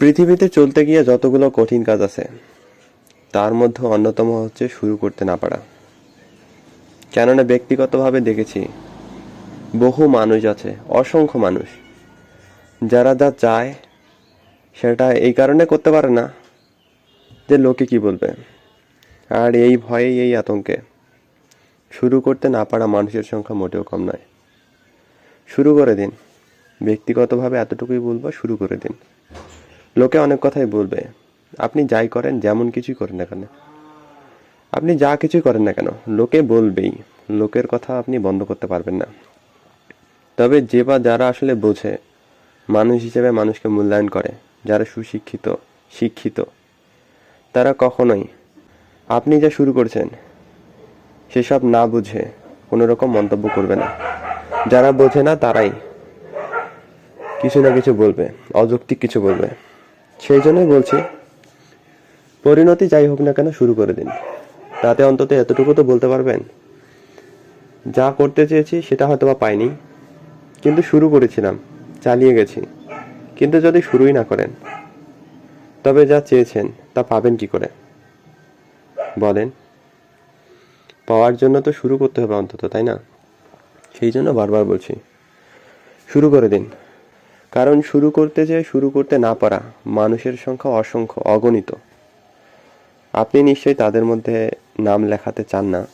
পৃথিবীতে চলতে গিয়ে যতগুলো কঠিন কাজ আছে, তার মধ্যে অন্যতম হচ্ছে শুরু করতে না পারা। কেননা ব্যক্তিগতভাবে দেখেছি, বহু মানুষ আছে, অসংখ্য মানুষ, যারা যা চায়, সেটা এই কারণে করতে পারে না যে লোকে কি বলবে। আর এই ভয়ে এই আতঙ্কে শুরু করতে না পারা মানুষের সংখ্যা মোটেও কম নয়। শুরু করে দিন, ব্যক্তিগতভাবে এতটুকুই বলব, শুরু করে দিন। লোকে অনেক কথাই বলবে। আপনি যাই করেন, যেমন কিছুই করেন না কেন। আপনি যা কিছুই করেন না কেন, লোকে বলবেই। লোকের কথা আপনি বন্ধ করতে পারবেন না। তবে যে বা যারা আসলে বোঝে, মানুষ হিসেবে মানুষকে মূল্যায়ন করে, যারা সুশিক্ষিত, শিক্ষিত, তারা কখনোই আপনি যা শুরু করছেন, সেসব না বুঝে কোনো রকম মন্তব্য করবে না। যারা বোঝে না, তারাই কিছু না কিছু বলবে, অযৌক্তিক কিছু বলবে। সেই জন্যই বলছি, পরিণতি যাই হোক না কেন শুরু করে দিন। তাতে অন্তত এতটুকু তো বলতে পারবেন, যা করতে চেয়েছি সেটা হয়তো বা পাইনি, কিন্তু শুরু করেছিলাম, চালিয়ে গেছি। কিন্তু যদি শুরুই না করেন, তবে যা চেয়েছেন তা পাবেন কি করে? বলেন, পাওয়ার জন্য তো শুরু করতে হবে অন্তত, তাই না? সেই জন্য বারবার বলছি, শুরু করে দিন। কারণ শুরু করতে যেয়ে শুরু করতে না পারা। মানুষের সংখ্যা অসংখ্য, অগণিত। আপনি নিশ্চয়ই তাদের মধ্যে নাম লেখাতে চান না।